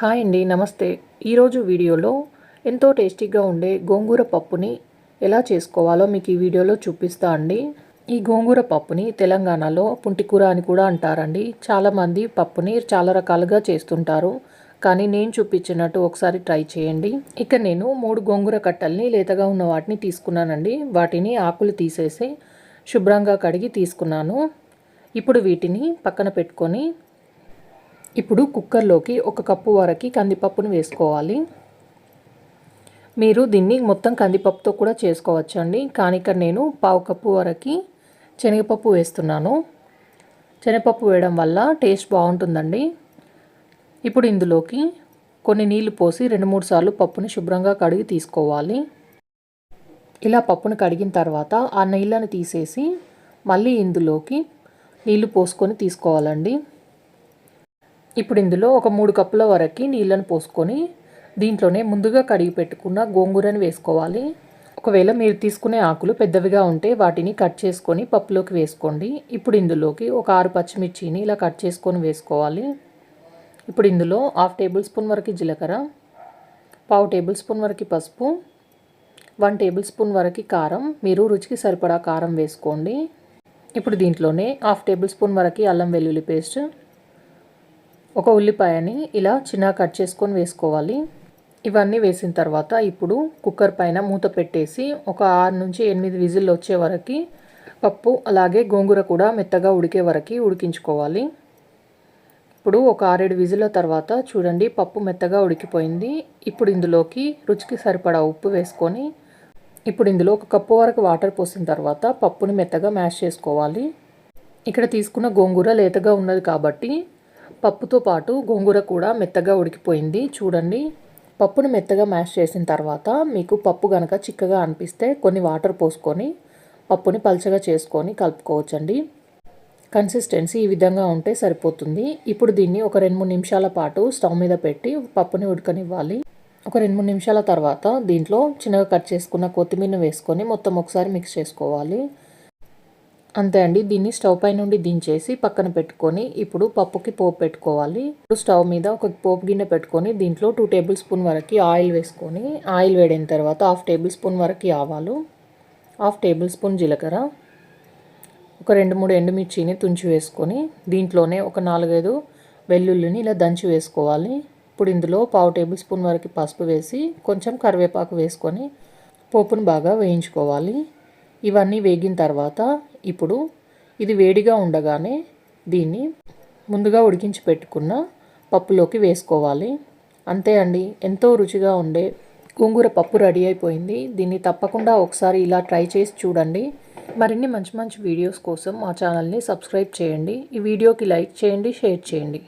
Hi అండి నమస్తే. ఈరోజు వీడియోలో ఎంతో టేస్టీగా ఉండే గోంగూర పప్పుని ఎలా చేసుకోవాలో మీకు ఈ వీడియోలో చూపిస్తా అండి. ఈ గోంగూర పప్పుని తెలంగాణలో పుంటికూర అని కూడా అంటారండి. చాలామంది పప్పుని చాలా రకాలుగా చేస్తుంటారు. కానీ నేను చూపించినట్టు ఒకసారి ట్రై చేయండి. ఇక నేను మూడు గోంగూర కట్టల్ని లేతగా ఉన్న వాటిని తీసుకున్నానండి. వాటిని ఆకులు తీసేసి శుభ్రంగా కడిగి తీసుకున్నాను. ఇప్పుడు వీటిని పక్కన పెట్టుకొని ఇప్పుడు కుక్కర్లోకి ఒక కప్పు వరకు కందిపప్పును వేసుకోవాలి. మీరు దీన్ని మొత్తం కందిపప్పుతో కూడా చేసుకోవచ్చు అండి కానీ ఇక్కడ నేను పావు కప్పు వరకు శనగపప్పు వేస్తున్నాను. శనగపప్పు వేయడం వల్ల టేస్ట్ బాగుంటుందండి. ఇప్పుడు ఇందులోకి కొన్ని నీళ్ళు పోసి రెండు మూడు సార్లు పప్పుని శుభ్రంగా కడిగి తీసుకోవాలి. ఇలా పప్పును కడిగిన తర్వాత ఆ నీళ్ళని తీసేసి మళ్ళీ ఇందులోకి నీళ్ళు పోసుకొని తీసుకోవాలండి. ఇప్పుడు ఇందులో ఒక మూడు కప్పుల వరకు నీళ్ళను పోసుకొని దీంట్లోనే ముందుగా కడిగి పెట్టుకున్న గోంగూరని వేసుకోవాలి. ఒకవేళ మీరు తీసుకునే ఆకులు పెద్దవిగా ఉంటే వాటిని కట్ చేసుకొని పప్పులోకి వేసుకోండి. ఇప్పుడు ఇందులోకి ఒక ఆరు పచ్చిమిర్చిని ఇలా కట్ చేసుకొని వేసుకోవాలి. ఇప్పుడు ఇందులో హాఫ్ టేబుల్ స్పూన్ వరకు జీలకర్ర పావు టేబుల్ స్పూన్ వరకు పసుపు వన్ టేబుల్ స్పూన్ వరకు కారం. మీరు రుచికి సరిపడా కారం వేసుకోండి. ఇప్పుడు దీంట్లోనే హాఫ్ టేబుల్ స్పూన్ వరకు అల్లం వెల్లుల్లి పేస్ట్ ఒక ఉల్లిపాయని ఇలా చిన్న కట్ చేసుకొని వేసుకోవాలి. ఇవన్నీ వేసిన తర్వాత ఇప్పుడు కుక్కర్ పైన మూత పెట్టేసి ఒక ఆరు నుంచి ఎనిమిది విజిల్లు వచ్చే వరకు పప్పు అలాగే గోంగూర కూడా మెత్తగా ఉడికే వరకు ఉడికించుకోవాలి. ఇప్పుడు ఒక ఆరేడు విజిల్ల తర్వాత చూడండి పప్పు మెత్తగా ఉడికిపోయింది. ఇప్పుడు ఇందులోకి రుచికి సరిపడా ఉప్పు వేసుకొని ఇప్పుడు ఇందులో ఒక కప్పు వరకు వాటర్ పోసిన తర్వాత పప్పుని మెత్తగా మ్యాష్ చేసుకోవాలి. ఇక్కడ తీసుకున్న గోంగూర లేతగా ఉన్నది కాబట్టి పప్పుతో పాటు గోంగూర కూడా మెత్తగా ఉడికిపోయింది. చూడండి. పప్పును మెత్తగా మ్యాష్ చేసిన తర్వాత మీకు పప్పు కనుక చిక్కగా అనిపిస్తే కొన్ని వాటర్ పోసుకొని పప్పుని పల్చగా చేసుకొని కలుపుకోవచ్చండి. కన్సిస్టెన్సీ ఈ విధంగా ఉంటే సరిపోతుంది. ఇప్పుడు దీన్ని ఒక రెండు మూడు నిమిషాల పాటు స్టవ్ మీద పెట్టి పప్పుని ఉడకనివ్వాలి. ఒక రెండు మూడు నిమిషాల తర్వాత దీంట్లో చిన్నగా కట్ చేసుకున్న కొత్తిమీర వేసుకొని మొత్తం ఒకసారి మిక్స్ చేసుకోవాలి. అంతే అండి. దీన్ని స్టవ్ పై నుండి దించేసి పక్కన పెట్టుకొని ఇప్పుడు పప్పుకి పోపు పెట్టుకోవాలి. ఇప్పుడు స్టవ్ మీద ఒక పోపు గిన్నె పెట్టుకొని దీంట్లో టూ టేబుల్ స్పూన్ వరకు ఆయిల్ వేసుకొని ఆయిల్ వేడిన తర్వాత హాఫ్ టేబుల్ స్పూన్ వరకు ఆవాలు హాఫ్ టేబుల్ స్పూన్ జీలకర్ర ఒక రెండు మూడు ఎండుమిర్చిని తుంచి వేసుకొని దీంట్లోనే ఒక నాలుగైదు వెల్లుల్లిని ఇలా దంచి వేసుకోవాలి. ఇప్పుడు ఇందులో పావు టేబుల్ స్పూన్ వరకు పసుపు వేసి కొంచెం కరివేపాకు వేసుకొని పోపును బాగా వేయించుకోవాలి. ఇవన్నీ వేగిన తర్వాత ఇప్పుడు ఇది వేడిగా ఉండగానే దీన్ని ముందుగా ఉడికించి పెట్టుకున్న పప్పులోకి వేసుకోవాలి. అంతే అండి. ఎంతో రుచిగా ఉండే గోంగూర పప్పు రెడీ అయిపోయింది. దీన్ని తప్పకుండా ఒకసారి ఇలా ట్రై చేసి చూడండి. మరిన్ని మంచి మంచి వీడియోస్ కోసం మా ఛానల్ని సబ్స్క్రైబ్ చేయండి. ఈ వీడియోకి లైక్ చేయండి షేర్ చేయండి.